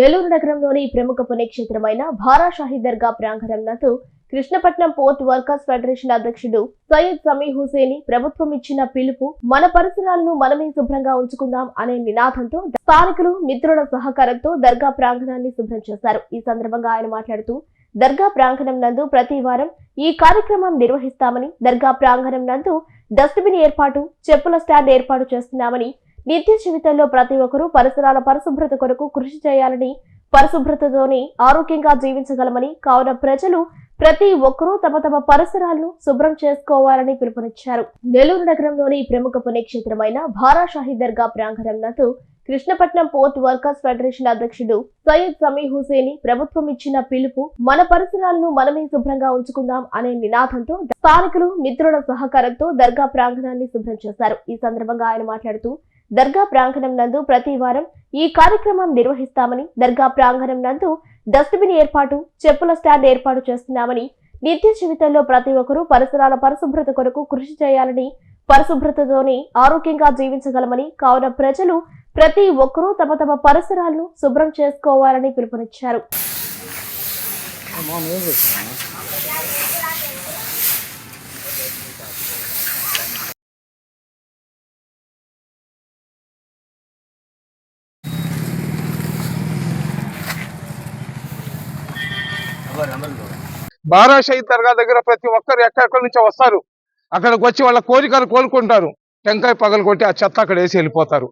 నెల్లూరు నగరంలోని ప్రముఖ పుణ్యక్షేత్రమైన భారాషాహి దర్గా ప్రాంగణం నందు కృష్ణపట్నం పోర్ట్ వర్కర్స్ ఫెడరేషన్ అధ్యక్షుడు సయ్యద్ సమీ హుసేని ప్రభుత్వం ఇచ్చిన పిలుపు మన పరిసరాలను మనమే శుభ్రంగా ఉంచుకుందాం అనే నినాదంతో స్థానికులు మిత్రుల సహకారంతో దర్గా ప్రాంగణాన్ని శుభ్రం చేశారు. ఈ సందర్భంగా ఆయన మాట్లాడుతూ దర్గా ప్రాంగణం నందు ప్రతి వారం ఈ కార్యక్రమం నిర్వహిస్తామని దర్గా ప్రాంగణం నందు డస్ట్బిన్ ఏర్పాటు చెప్పుల స్టాండ్ ఏర్పాటు చేస్తున్నామని నిత్య జీవితంలో ప్రతి ఒక్కరూ పరిసరాల పరిశుభ్రత కొరకు కృషి చేయాలని పరిశుభ్రతతోనే ఆరోగ్యంగా జీవించగలమని కావున ప్రజలు ప్రతి ఒక్కరూ తమ తమ పరిసరాలను శుభ్రం చేసుకోవాలని పిలుపునిచ్చారు. నెల్లూరు నగరంలోని ప్రముఖ పుణ్యక్షేత్రమైన భారాషాహి దర్గా ప్రాంగణం నందు కృష్ణపట్నం పోర్ట్ వర్కర్స్ ఫెడరేషన్ అధ్యక్షుడు సయ్యద్ సమీ హుసేని ప్రభుత్వం ఇచ్చిన పిలుపు మన పరిసరాలను మనమే శుభ్రంగా ఉంచుకుందాం అనే నినాదంతో స్థానికులు మిత్రుల సహకారంతో దర్గా ప్రాంగణాన్ని శుభ్రం చేశారు. ఈ సందర్భంగా ఆయన మాట్లాడుతూ దర్గా ప్రాంగణం నందు ప్రతి వారం ఈ కార్యక్రమం నిర్వహిస్తామని దర్గా ప్రాంగణం నందు డస్ట్బిన్ ఏర్పాటు చెప్పుల స్టాండ్ ఏర్పాటు చేస్తున్నామని నిత్య జీవితంలో ప్రతి ఒక్కరూ పరిసరాల పరిశుభ్రత కొరకు కృషి చేయాలని పరిశుభ్రతతోనే ఆరోగ్యంగా జీవించగలమని కావున ప్రజలు ప్రతి ఒక్కరూ తమ తమ పరిసరాలను శుభ్రం చేసుకోవాలని పిలుపునిచ్చారు. బారా షహీద్ దర్గా దగ్గర ప్రతి ఒక్కరు ఎక్కడెక్కడి నుంచో వస్తారు. అక్కడికి వచ్చి వాళ్ళ కోరికలు కోలుకుంటారు. టెంకాయ పగలు కొట్టి ఆ చెత్త అక్కడ వేసి వెళ్ళిపోతారు.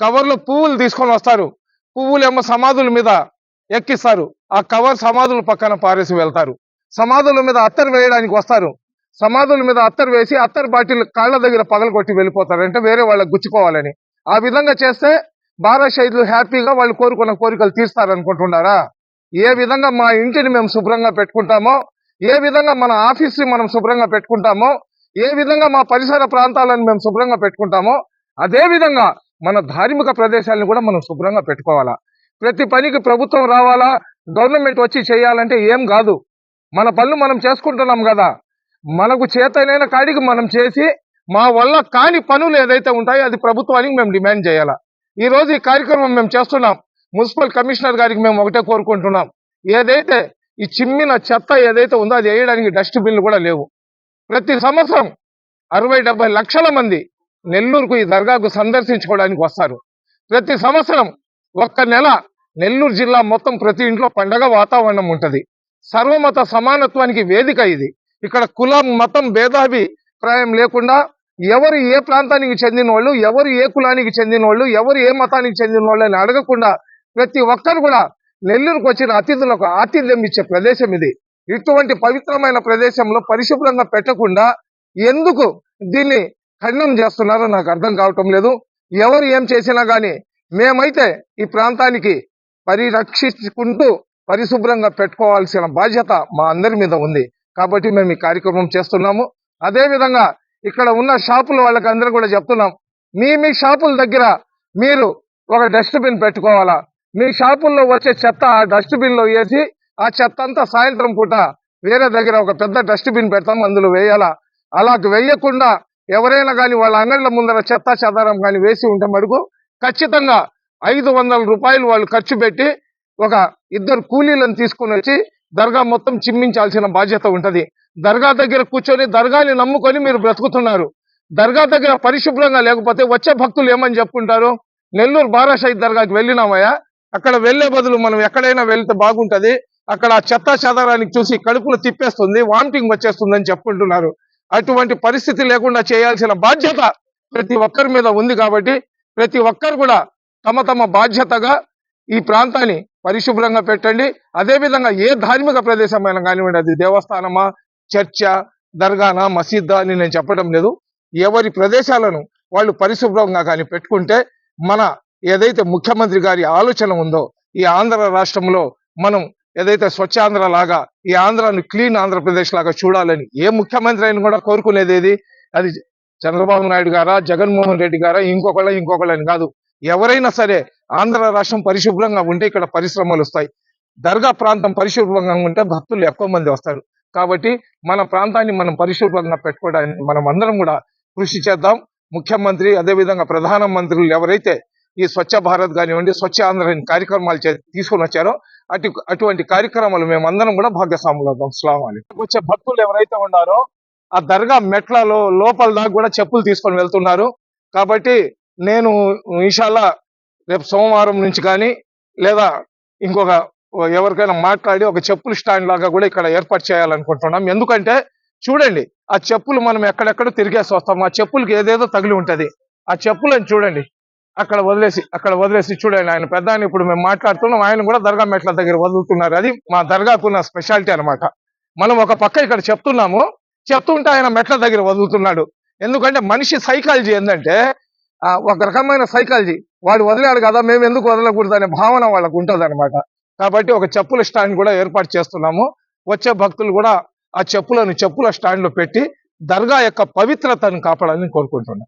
కవర్లో పువ్వులు తీసుకొని వస్తారు. పువ్వులు ఏమో సమాధుల మీద ఎక్కిస్తారు. ఆ కవర్ సమాధుల పక్కన పారేసి వెళ్తారు. సమాధుల మీద అత్తరు వేయడానికి వస్తారు. సమాధుల మీద అత్తరు వేసి అత్తరు బాటిల్ కాళ్ళ దగ్గర పగలు కొట్టి వెళ్ళిపోతారు. అంటే వేరే వాళ్ళకి గుచ్చుకోవాలని. ఆ విధంగా చేస్తే బారా హ్యాపీగా వాళ్ళు కోరుకున్న కోరికలు తీరుస్తారనుకుంటున్నారా? ఏ విధంగా మా ఇంటిని మేము శుభ్రంగా పెట్టుకుంటామో ఏ విధంగా మన ఆఫీస్ని మనం శుభ్రంగా పెట్టుకుంటామో ఏ విధంగా మా పరిసర ప్రాంతాలను మేము శుభ్రంగా పెట్టుకుంటామో అదే విధంగా మన ధార్మిక ప్రదేశాలను కూడా మనం శుభ్రంగా పెట్టుకోవాలా. ప్రతి పనికి ప్రభుత్వం రావాలా? గవర్నమెంట్ వచ్చి చేయాలంటే ఏం కాదు. మన పనులు మనం చేసుకుంటున్నాం కదా. మనకు చేతనైన కాడికి మనం చేసి మా వల్ల కాని పనులు ఏదైతే ఉంటాయో అది ప్రభుత్వానికి మేము డిమాండ్ చేయాలా. ఈరోజు ఈ కార్యక్రమం మేము చేస్తున్నాం. మున్సిపల్ కమిషనర్ గారికి మేము ఒకటే కోరుకుంటున్నాం. ఏదైతే ఈ చిమ్మిన చెత్త ఏదైతే ఉందో అది వేయడానికి డస్ట్ బిన్లు కూడా లేవు. ప్రతి సంవత్సరం అరవై డెబ్బై లక్షల మంది నెల్లూరుకు ఈ దర్గాకు సందర్శించుకోవడానికి వస్తారు. ప్రతి సంవత్సరం ఒక్క నెల నెల్లూరు జిల్లా మొత్తం ప్రతి ఇంట్లో పండగ వాతావరణం ఉంటుంది. సర్వమత సమానత్వానికి వేదిక ఇది. ఇక్కడ కులం మతం భేదాభిప్రాయం లేకుండా ఎవరు ఏ ప్రాంతానికి చెందిన వాళ్ళు ఎవరు ఏ కులానికి చెందిన వాళ్ళు ఎవరు ఏ మతానికి చెందిన వాళ్ళు అని అడగకుండా ప్రతి ఒక్కరు కూడా నెల్లూరుకు వచ్చిన అతిథులకు ఆతిథ్యం ఇచ్చే ప్రదేశం ఇది. ఇటువంటి పవిత్రమైన ప్రదేశంలో పరిశుభ్రంగా పెట్టకుండా ఎందుకు దీన్ని ఖండం చేస్తున్నారో నాకు అర్థం కావటం లేదు. ఎవరు ఏం చేసినా కానీ మేమైతే ఈ ప్రాంతానికి పరిరక్షించుకుంటూ పరిశుభ్రంగా పెట్టుకోవాల్సిన బాధ్యత మా అందరి మీద ఉంది. కాబట్టి మేము ఈ కార్యక్రమం చేస్తున్నాము. అదేవిధంగా ఇక్కడ ఉన్న షాపుల వాళ్ళకి అందరూ కూడా చెప్తున్నాం. మీ మీ షాపుల దగ్గర మీరు ఒక డస్ట్బిన్ పెట్టుకోవాలా? మీ షాపుల్లో వచ్చే చెత్త ఆ డస్ట్బిన్లో వేసి ఆ చెత్త అంతా సాయంత్రం పూట వేరే దగ్గర ఒక పెద్ద డస్ట్బిన్ పెడతాం అందులో వేయాలా? అలా వేయకుండా ఎవరైనా కానీ వాళ్ళ అంగళ్ళ ముందర చెత్త చెదారం కానీ వేసి ఉంటే మడుగు ఖచ్చితంగా ఐదు వందల రూపాయలు వాళ్ళు ఖర్చు పెట్టి ఒక ఇద్దరు కూలీలను తీసుకుని వచ్చి దర్గా మొత్తం చిమ్మించాల్సిన బాధ్యత ఉంటుంది. దర్గా దగ్గర కూర్చొని దర్గాని నమ్ముకొని మీరు బ్రతుకుతున్నారు. దర్గా దగ్గర పరిశుభ్రంగా లేకపోతే వచ్చే భక్తులు ఏమని చెప్పుకుంటారు? నెల్లూరు బారాషాయి దర్గాకి వెళ్ళినామయ్యా. అక్కడ వెళ్ళే బదులు మనం ఎక్కడైనా వెళ్తే బాగుంటది. అక్కడ ఆ చెత్త చెదారానికి చూసి కడుపును తిప్పేస్తుంది వామిటింగ్ వచ్చేస్తుందని చెప్పుకుంటున్నారు. అటువంటి పరిస్థితి లేకుండా చేయాల్సిన బాధ్యత ప్రతి ఒక్కరి మీద ఉంది కాబట్టి ప్రతి ఒక్కరు కూడా తమ తమ బాధ్యతగా ఈ ప్రాంతాన్ని పరిశుభ్రంగా పెట్టండి. అదేవిధంగా ఏ ధార్మిక ప్రదేశమైనా కానివ్వండి అది దేవస్థానమా చర్చ దర్గానా మసీద్ అని నేను చెప్పడం లేదు. ఎవరి ప్రదేశాలను వాళ్ళు పరిశుభ్రంగా కానీ పెట్టుకుంటే మన ఏదైతే ముఖ్యమంత్రి గారి ఆలోచన ఉందో ఈ ఆంధ్ర రాష్ట్రంలో మనం ఏదైతే స్వచ్ఛాంధ్ర లాగా ఈ ఆంధ్రాను క్లీన్ ఆంధ్రప్రదేశ్ లాగా చూడాలని ఏ ముఖ్యమంత్రి అయినా కూడా కోరుకునేది ఏది? అది చంద్రబాబు నాయుడు గారా జగన్మోహన్ రెడ్డి గారా ఇంకొకళ్ళ ఇంకొకళ్ళని కాదు. ఎవరైనా సరే ఆంధ్ర రాష్ట్రం పరిశుభ్రంగా ఉంటే ఇక్కడ పరిశ్రమలు వస్తాయి. దర్గా ప్రాంతం పరిశుభ్రంగా ఉంటే భక్తులు ఎక్కువ మంది వస్తారు. కాబట్టి మన ప్రాంతాన్ని మనం పరిశుభ్రంగా పెట్టుకోవడానికి మనం అందరం కూడా కృషి చేద్దాం. ముఖ్యమంత్రి అదేవిధంగా ప్రధానమంత్రులు ఎవరైతే ఈ స్వచ్ఛ భారత్ కానివ్వండి స్వచ్ఛ ఆంధ్ర కార్యక్రమాలు తీసుకుని తీసుకొని వచ్చారో అటు అటువంటి కార్యక్రమాలు మేమందరం కూడా భాగస్వాములు అవుతాం. స్లామాలి వచ్చే భక్తులు ఎవరైతే ఉన్నారో ఆ దర్గా మెట్లలో లోపల దాకా కూడా చెప్పులు తీసుకొని వెళ్తున్నారు. కాబట్టి నేను ఇన్షాల్లా రేపు సోమవారం నుంచి కానీ లేదా ఇంకొక ఎవరికైనా మాట్లాడి ఒక చెప్పులు స్టాండ్ లాగా కూడా ఇక్కడ ఏర్పాటు చేయాలనుకుంటున్నాం. ఎందుకంటే చూడండి ఆ చెప్పులు మనం ఎక్కడెక్కడ తిరిగేసి వస్తాం. ఆ చెప్పులకి ఏదేదో తగిలి ఉంటుంది. ఆ చెప్పులను చూడండి. అక్కడ వదిలేసి అక్కడ వదిలేసి చూడండి ఆయన పెద్ద ఆయన ఇప్పుడు మేము మాట్లాడుతున్నాం ఆయన కూడా దర్గా మెట్ల దగ్గర వదులుతున్నారు. అది మా దర్గాకున్న స్పెషాలిటీ అన్నమాట. మనం ఒక పక్క ఇక్కడ చెప్తున్నాము చెప్తుంటే ఆయన మెట్ల దగ్గర వదులుతున్నాడు. ఎందుకంటే మనిషి సైకాలజీ ఏంటంటే ఆ, ఒక రకమైన సైకాలజీ వాడు వదిలాడు కదా మేము ఎందుకు వదలకూడదు అనే భావన వాళ్ళకు ఉంటుంది కాబట్టి ఒక చెప్పుల స్టాండ్ కూడా ఏర్పాటు చేస్తున్నాము. వచ్చే భక్తులు కూడా ఆ చెప్పులను చెప్పుల స్టాండ్లో పెట్టి దర్గా యొక్క పవిత్రతను కాపాడాలని కోరుకుంటున్నాం.